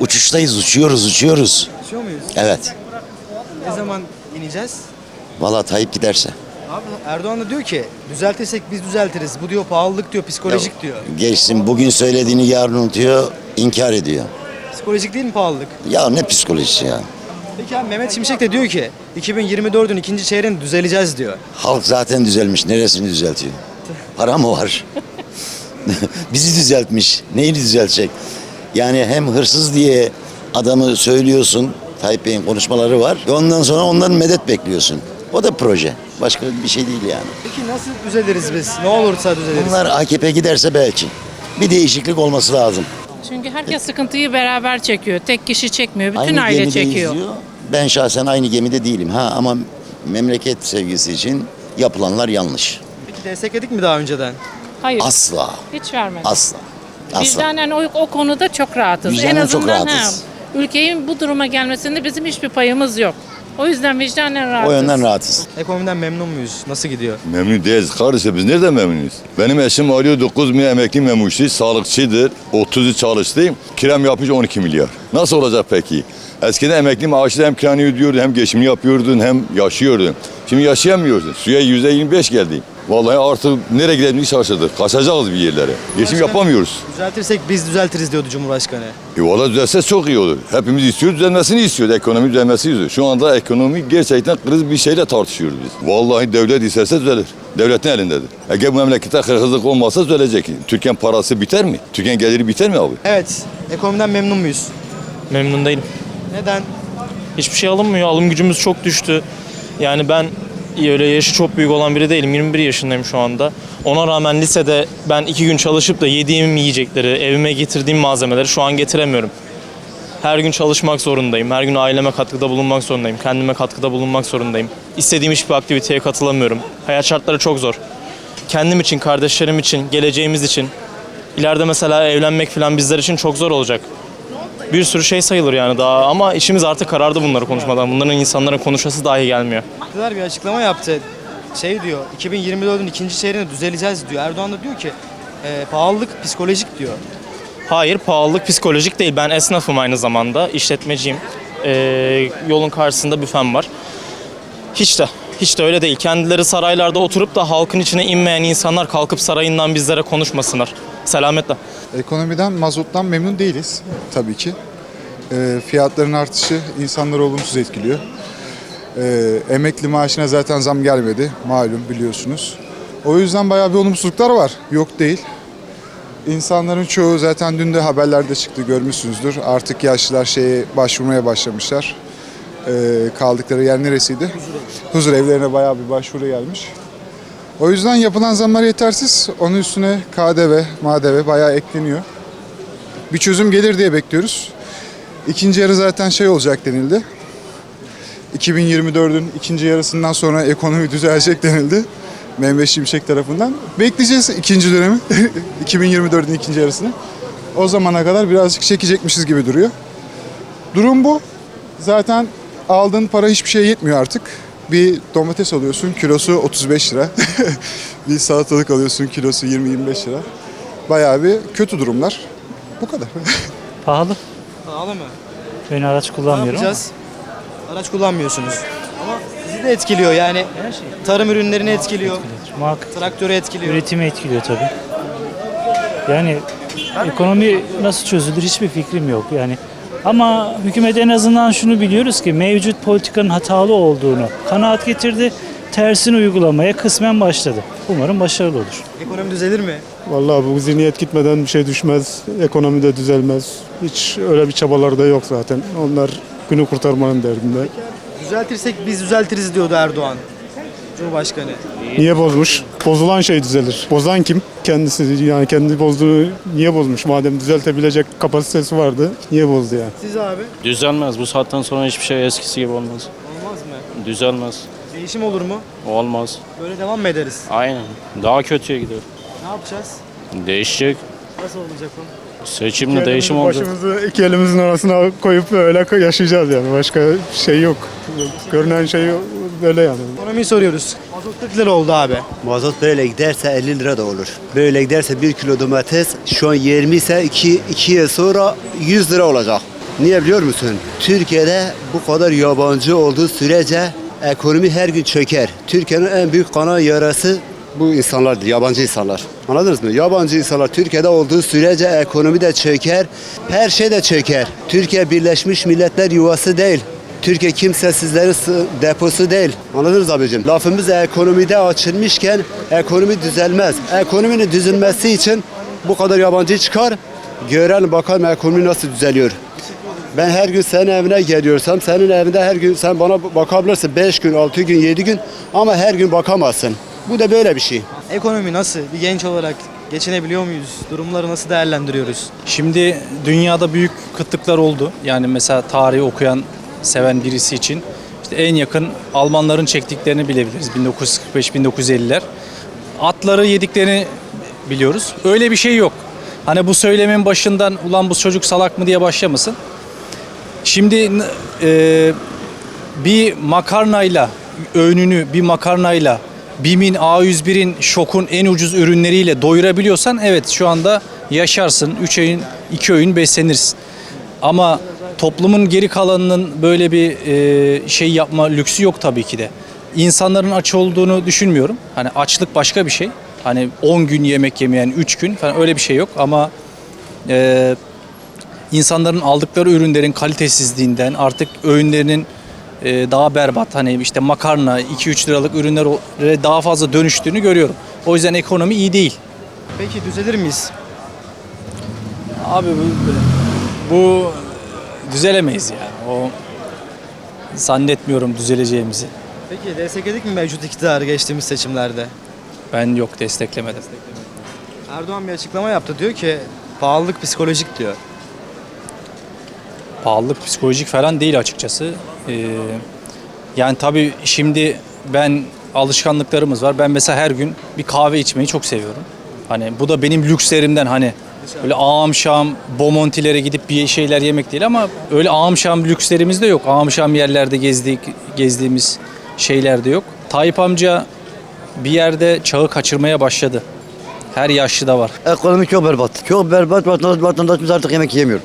Uçuştayız, uçuyoruz, uçuyoruz. Uçuyor muyuz? Evet. Ne zaman ineceğiz? Valla Tayyip giderse. Abi Erdoğan da diyor ki düzeltirsek biz düzeltiriz. Bu diyor pahalılık diyor, psikolojik diyor. Geçsin bugün söylediğini yarın unutuyor, inkar ediyor. Psikolojik değil mi pahalılık? Ya ne psikolojisi ya. Peki abi Mehmet Şimşek de diyor ki 2024'ün ikinci çeyreğinde düzeleceğiz diyor. Halk zaten düzelmiş. Neresini düzeltiyor? Para mı var? Bizi düzeltmiş. Neyi düzeltecek? Yani hem hırsız diye adamı söylüyorsun. Tayyip Bey'in konuşmaları var. Ve ondan sonra ondan medet bekliyorsun. O da proje. Başka bir şey değil yani. Peki nasıl düzeliriz biz? Ne olursa düzeliriz. Bunlar AKP giderse belki. Bir değişiklik olması lazım. Çünkü herkes sıkıntıyı beraber çekiyor. Tek kişi çekmiyor. Bütün aynı aile gemideyiz çekiyor. diyor. Ben şahsen aynı gemide değilim. Ha ama memleket sevgisi için yapılanlar yanlış. Peki destekledik mi daha önceden? Hayır. Asla. hiç vermedim. Asla. Asla. Vicdanen o, o konuda çok rahatız. Vicdanen en çok azından rahatız. ha, ülkenin bu duruma gelmesinde bizim hiçbir payımız yok. O yüzden vicdanen rahatız. O yönden rahatız. Ekonomiden memnun muyuz? Nasıl gidiyor? Memnun değiliz kardeşim biz nereden memnunuz? Benim eşim alıyor 9 milyon emekli memurşu, sağlıkçıdır. 30'u çalıştı. Kiram yapmış 12 milyar. Nasıl olacak peki? Eskiden emekli maaşıyla hem kiranı ödüyordun hem geçimini yapıyordun hem yaşıyordun. Şimdi yaşayamıyorsun. Suya %25 geldi. Vallahi artık nereye gidelim şaşırdık. Kaçacağız bir yerlere. Geçim yapamıyoruz. Düzeltirsek biz düzeltiriz diyordu Cumhurbaşkanı. E valla düzelse çok iyi olur. Hepimiz istiyoruz, düzelmesini istiyoruz. Ekonomi düzelmesini istiyoruz. Şu anda ekonomi gerçekten kriz bir şeyle tartışıyoruz biz. Vallahi devlet isterse düzelir. Devletin elindedir. Eğer bu memlekette hırsızlık olmazsa düzelecek. Türkiye'nin parası biter mi? Türkiye'nin geliri biter mi abi? Evet. Ekonomiden memnun muyuz? Memnun değilim. Neden? Hiçbir şey alınmıyor. Alım gücümüz çok düştü. Yani ben öyle yaşı çok büyük olan biri değilim. 21 yaşındayım şu anda. Ona rağmen lisede ben iki gün çalışıp da yediğim yiyecekleri, evime getirdiğim malzemeleri şu an getiremiyorum. Her gün çalışmak zorundayım. Her gün aileme katkıda bulunmak zorundayım. Kendime katkıda bulunmak zorundayım. İstediğim hiçbir aktiviteye katılamıyorum. Hayat şartları çok zor. Kendim için, kardeşlerim için, geleceğimiz için. İleride mesela evlenmek falan bizler için çok zor olacak bir sürü şey sayılır yani daha ama işimiz artık karardı bunları konuşmadan. Bunların insanların konuşması dahi gelmiyor. İktidar bir açıklama yaptı. Şey diyor, 2024'ün ikinci çeyreğinde düzeleceğiz diyor. Erdoğan da diyor ki e, pahalılık psikolojik diyor. Hayır pahalılık psikolojik değil. Ben esnafım aynı zamanda. işletmeciyim. Ee, yolun karşısında büfem var. Hiç de hiç de öyle değil. Kendileri saraylarda oturup da halkın içine inmeyen insanlar kalkıp sarayından bizlere konuşmasınlar. Selametle. Ekonomiden, mazottan memnun değiliz tabii ki. Ee, fiyatların artışı insanları olumsuz etkiliyor. Ee, emekli maaşına zaten zam gelmedi malum biliyorsunuz. O yüzden bayağı bir olumsuzluklar var. Yok değil. İnsanların çoğu zaten dün de haberlerde çıktı görmüşsünüzdür. Artık yaşlılar şeye başvurmaya başlamışlar. Ee, kaldıkları yer neresiydi? Huzur evlerine bayağı bir başvuru gelmiş. O yüzden yapılan zamlar yetersiz. Onun üstüne KDV, MADV bayağı ekleniyor. Bir çözüm gelir diye bekliyoruz. İkinci yarı zaten şey olacak denildi. 2024'ün ikinci yarısından sonra ekonomi düzelecek denildi. Mehmet Şimşek tarafından. Bekleyeceğiz ikinci dönemi. 2024'ün ikinci yarısını. O zamana kadar birazcık çekecekmişiz gibi duruyor. Durum bu. Zaten aldığın para hiçbir şeye yetmiyor artık. Bir domates alıyorsun kilosu 35 lira. bir salatalık alıyorsun kilosu 20-25 lira. Bayağı bir kötü durumlar. Bu kadar. Pahalı. Pahalı mı? Ben araç Ne kullanmıyorum yapacağız? Araç kullanmıyorsunuz. Ama sizi de etkiliyor yani. ama her şey Tarım ürünlerini etkiliyor. muhakkak Traktörü etkiliyor. üretimi etkiliyor tabii. Yani ekonomi nasıl çözülür hiçbir fikrim yok yani. Ama hükümet en azından şunu biliyoruz ki mevcut politikanın hatalı olduğunu kanaat getirdi. Tersini uygulamaya kısmen başladı. Umarım başarılı olur. Ekonomi düzelir mi? Vallahi bu zihniyet gitmeden bir şey düşmez. Ekonomi de düzelmez. Hiç öyle bir çabaları da yok zaten. Onlar günü kurtarmanın derdinde. Düzeltirsek biz düzeltiriz diyordu Erdoğan. Cumhurbaşkanı. Niye bozmuş? Bozulan şey düzelir. Bozan kim? Kendisi yani kendi bozduğu niye bozmuş? Madem düzeltebilecek kapasitesi vardı niye bozdu yani? Siz abi Düzelmez. Bu saatten sonra hiçbir şey eskisi gibi olmaz. olmaz mı? Düzelmez. Değişim olur mu? Olmaz. Böyle devam mı ederiz? Aynen. Daha kötüye gidiyor. Ne yapacağız? Değişecek. Nasıl olacak bu? Seçimle değişim olacak. Başımızı iki elimizin arasına koyup öyle yaşayacağız yani. Başka şey yok. Görünen şey böyle yani. Ekonomiyi soruyoruz. Mazot 40 lira oldu abi. Mazot böyle giderse 50 lira da olur. Böyle giderse 1 kilo domates şu an 20 ise 2, 2 yıl sonra 100 lira olacak. Niye biliyor musun? Türkiye'de bu kadar yabancı olduğu sürece ekonomi her gün çöker. Türkiye'nin en büyük kana yarası bu insanlardır, yabancı insanlar. Anladınız mı? Yabancı insanlar Türkiye'de olduğu sürece ekonomi de çöker, her şey de çöker. Türkiye Birleşmiş Milletler yuvası değil. Türkiye kimsesizlerin deposu değil. Anladınız abicim? Lafımız ekonomide açılmışken ekonomi düzelmez. Ekonominin düzelmesi için bu kadar yabancı çıkar. Gören bakalım ekonomi nasıl düzeliyor. Ben her gün senin evine geliyorsam senin evinde her gün sen bana bakabilirsin 5 gün, 6 gün, 7 gün ama her gün bakamazsın. Bu da böyle bir şey. Ekonomi nasıl? Bir genç olarak geçinebiliyor muyuz? Durumları nasıl değerlendiriyoruz? Şimdi dünyada büyük kıtlıklar oldu. Yani mesela tarihi okuyan, seven birisi için işte en yakın Almanların çektiklerini bilebiliriz. 1945-1950'ler. Atları yediklerini biliyoruz. Öyle bir şey yok. Hani bu söylemin başından ulan bu çocuk salak mı diye başlamasın. Şimdi e, bir makarnayla öğününü bir makarnayla BİM'in A101'in şokun en ucuz ürünleriyle doyurabiliyorsan evet şu anda yaşarsın. 3 öğün 2 öğün beslenirsin. Ama toplumun geri kalanının böyle bir e, şey yapma lüksü yok tabii ki de. İnsanların aç olduğunu düşünmüyorum. Hani açlık başka bir şey. Hani 10 gün yemek yemeyen 3 gün falan öyle bir şey yok ama e, insanların aldıkları ürünlerin kalitesizliğinden artık öğünlerinin daha berbat hani işte makarna 2-3 liralık ürünlere daha fazla dönüştüğünü görüyorum. O yüzden ekonomi iyi değil. Peki düzelir miyiz? Abi bu, bu düzelemeyiz yani. O zannetmiyorum düzeleceğimizi. Peki destekledik mi mevcut iktidarı geçtiğimiz seçimlerde? Ben yok desteklemedim. Erdoğan bir açıklama yaptı. Diyor ki pahalılık psikolojik diyor. Pahalılık psikolojik falan değil açıkçası. Ee, yani tabii şimdi ben alışkanlıklarımız var. Ben mesela her gün bir kahve içmeyi çok seviyorum. Hani bu da benim lükslerimden hani öyle ağam bomontilere gidip bir şeyler yemek değil ama öyle ağam lükslerimiz de yok. Ağam yerlerde gezdik, gezdiğimiz şeyler de yok. Tayyip amca bir yerde çağı kaçırmaya başladı. Her yaşlıda var. Ekonomi çok berbat. Çok berbat. Vatandaş, vatandaşımız artık yemek yemiyor.